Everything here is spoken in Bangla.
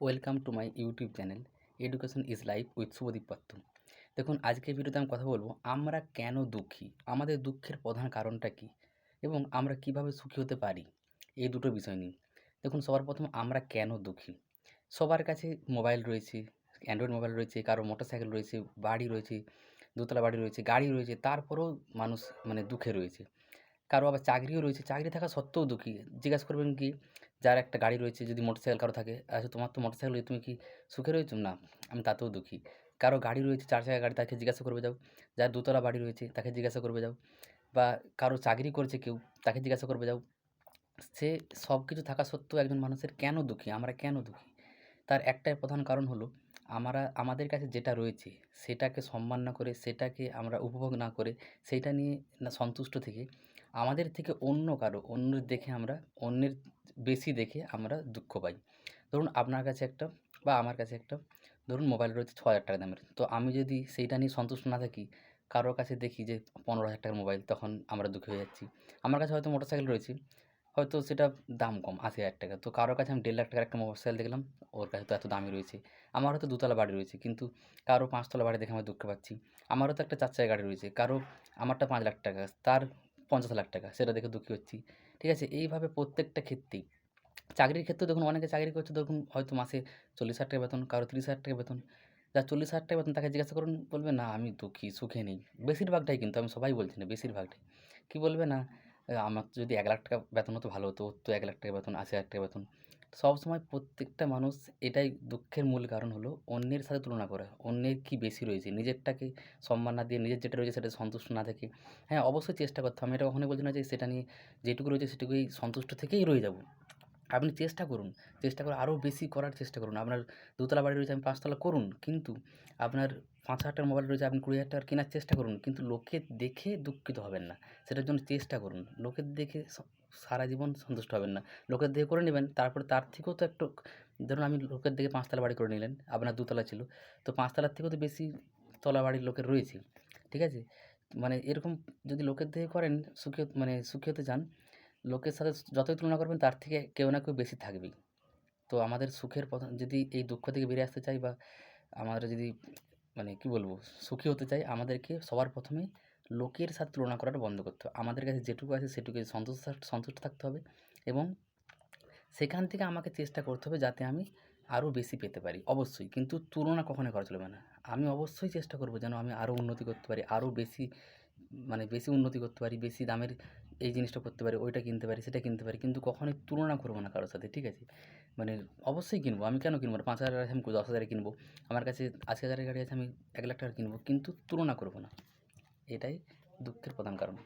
Welcome to my YouTube channel. Education is life with Shubhadeep Patra দেখুন, আজকের ভিডিওতে আমি কথা বলব, আমরা কেন দুঃখী? আমাদের দুঃখের প্রধান কারণটা কী? এবং আমরা কীভাবে সুখী হতে পারি? এই দুটো বিষয় নিয়ে। দেখুন, সবার প্রথম আমরা কেন দুঃখী? সবার কাছে মোবাইল রয়েছে, অ্যান্ড্রয়েড মোবাইল রয়েছে, কারও মোটর সাইকেল রয়েছে, বাড়ি রয়েছে, দোতলা বাড়ি রয়েছে, গাড়ি রয়েছে, তারপরেও মানুষ মানে দুঃখে রয়েছে। কারও আবার চাকরিও রয়েছে, চাকরি থাকা সত্ত্বেও দুঃখী। জিজ্ঞাসা করবেন কি যার একটা গাড়ি রয়েছে যদি মোটর সাইকেল কারও থাকে আচ্ছা তোমার তো মোটর সাইকেল রয়েছে তুমি কি সুখে রয়েছো? না, আমি তাতেও দুঃখী। কারও গাড়ি রয়েছে, চার চাকা গাড়ি, তাকে জিজ্ঞাসা করবে যাও। যার দোতলা বাড়ি রয়েছে, তাকে জিজ্ঞাসা করবে যাও। বা কারও চাকরি করছে কেউ, তাকে জিজ্ঞাসা করবে যাও। সে সব কিছু থাকা সত্ত্বেও একজন মানুষের কেন দুঃখী? আমরা কেন দুঃখী? তার একটাই প্রধান কারণ হলো, আমরা, আমাদের কাছে যেটা রয়েছে, সেটাকে সম্মান না করে, সেটাকে আমরা উপভোগ না করে, সেটা নিয়ে না সন্তুষ্ট থেকে আমাদের থেকে অন্য কারও, অন্যের দেখে আমরা, অন্যের বেশি দেখে আমরা দুঃখ পাই। ধরুন আপনার কাছে একটা বা আমার কাছে একটা, ধরুন মোবাইল রয়েছে ছ হাজার টাকা দামের। তো আমি যদি সেইটা নিয়ে সন্তুষ্ট না থাকি, কারোর কাছে দেখি যে পনেরো হাজার টাকার মোবাইল, তখন আমরা দুঃখী হয়ে যাচ্ছি। আমার কাছে হয়তো মোটর সাইকেল রয়েছে, হয়তো সেটা দাম কম, আশি হাজার টাকা। তো কারোর কাছে আমি দেড় লাখ টাকার একটা মোটর সাইকেল দেখলাম, ওর কাছে তো এত দামি রয়েছে। আমার হয়তো দুতলা বাড়ি রয়েছে, কিন্তু কারও পাঁচতলা বাড়ি দেখে আমি দুঃখ পাচ্ছি। আমারও তো একটা চার চাকা গাড়ি রয়েছে, কারও আমারটা পাঁচ লাখ টাকা, তার পঞ্চাশ লাখ টাকা, সেটা দেখে দুঃখী হচ্ছি। ঠিক আছে? এইভাবে প্রত্যেকটা ক্ষেত্রেই। চাকরির ক্ষেত্রে দেখুন, অনেকে চাকরি করছে দেখুন হয়তো মাসে চল্লিশ হাজার টাকা বেতন, কারও তিরিশ হাজার টাকা বেতন। যা চল্লিশ হাজার টাকা বেতন তাকে জিজ্ঞাসা করুন, বলবে, না, আমি দুঃখী, সুখে নেই। বেশিরভাগটাই কিন্তু, আমি সবাই বলছি না, বেশিরভাগটাই। কী বলবে না? আমার যদি এক লাখ টাকা বেতন হতো, ভালো হতো। তো এক লাখ টাকা বেতন, আশি হাজার টাকা বেতন। সবসময় প্রত্যেকটা মানুষ এটাই দুঃখের মূল কারণ হলো অন্যের সাথে তুলনা করা, অন্যের কি বেশি রয়েছে, নিজেরটাকে সম্মান না দিয়ে নিজের যেটা রয়েছে সেটা সন্তুষ্ট না থেকে। হ্যাঁ অবশ্যই চেষ্টা করতে আমি এটা কখনোই বলছি না যে সেটা নিয়ে যেটুকু রয়েছে সেটুকুই সন্তুষ্ট থেকেই রয়ে যাব। আপনি চেষ্টা করুন, চেষ্টা করে আরও বেশি করার চেষ্টা করুন। আপনার দোতলা বাড়ি রয়েছে, আপনি পাঁচতলা করুন, কিন্তু আপনার পাঁচ হাজার মোবাইল রয়েছে, আপনি কুড়ি হাজার টাকার কেনার চেষ্টা করুন, কিন্তু লোকে দেখে দুঃখিত হবেন না। সেটার জন্য চেষ্টা করুন। লোকের দেখে সারা জীবন সন্তুষ্ট হবেন না। লোকের দেখে করে নেবেন, তারপরে তার থেকেও তো একটু, ধরুন আমি লোকের দেখে পাঁচতলা বাড়ি করে নিলেন, আপনার দুতলা ছিল, তো পাঁচতলার থেকেও তো বেশি তলা বাড়ির লোকের রয়েছে, ঠিক আছে? মানে এরকম যদি লোকের দেখে করেন, সুখী মানে সুখী হতে চান লোকের সাথে যতই তুলনা করবেন, তার থেকে কেউ না কেউ বেশি থাকবেই। তো আমাদের সুখের পথ, যদি এই দুঃখ থেকে বেরিয়ে আসতে চাই বা আমাদের যদি মানে কী বলব, সুখী হতে চাই, আমাদেরকে সবার প্রথমে লোকের সাথে তুলনা করাটা বন্ধ করতে হবে। আমাদের কাছে যেটুকু আছে সেটুকু সন্তুষ্ট সন্তুষ্ট থাকতে হবে এবং সেখান থেকে আমাকে চেষ্টা করতে হবে যাতে আমি আরও বেশি পেতে পারি। অবশ্যই, কিন্তু তুলনা কখনোই করা চলবে না। আমি অবশ্যই চেষ্টা করব যেন আমি আরও উন্নতি করতে পারি, আরও বেশি মানে বেশি উন্নতি করতে পারি, বেশি দামের এই জিনিসটা করতে পারি, ওইটা কিনতে পারি, সেটা কিনতে পারি, কিন্তু কখনোই তুলনা করব না কারোর সাথে, ঠিক আছে? মানে অবশ্যই কিনবো, আমি কেন কিনবো না? পাঁচ হাজার আছে আমি দশ হাজারে কিনবো, আমার কাছে আশি হাজারের গাড়ি আছে, আমি এক লাখ টাকা কিনবো, কিন্তু তুলনা করব না। এটাই দুঃখের প্রধান কারণ।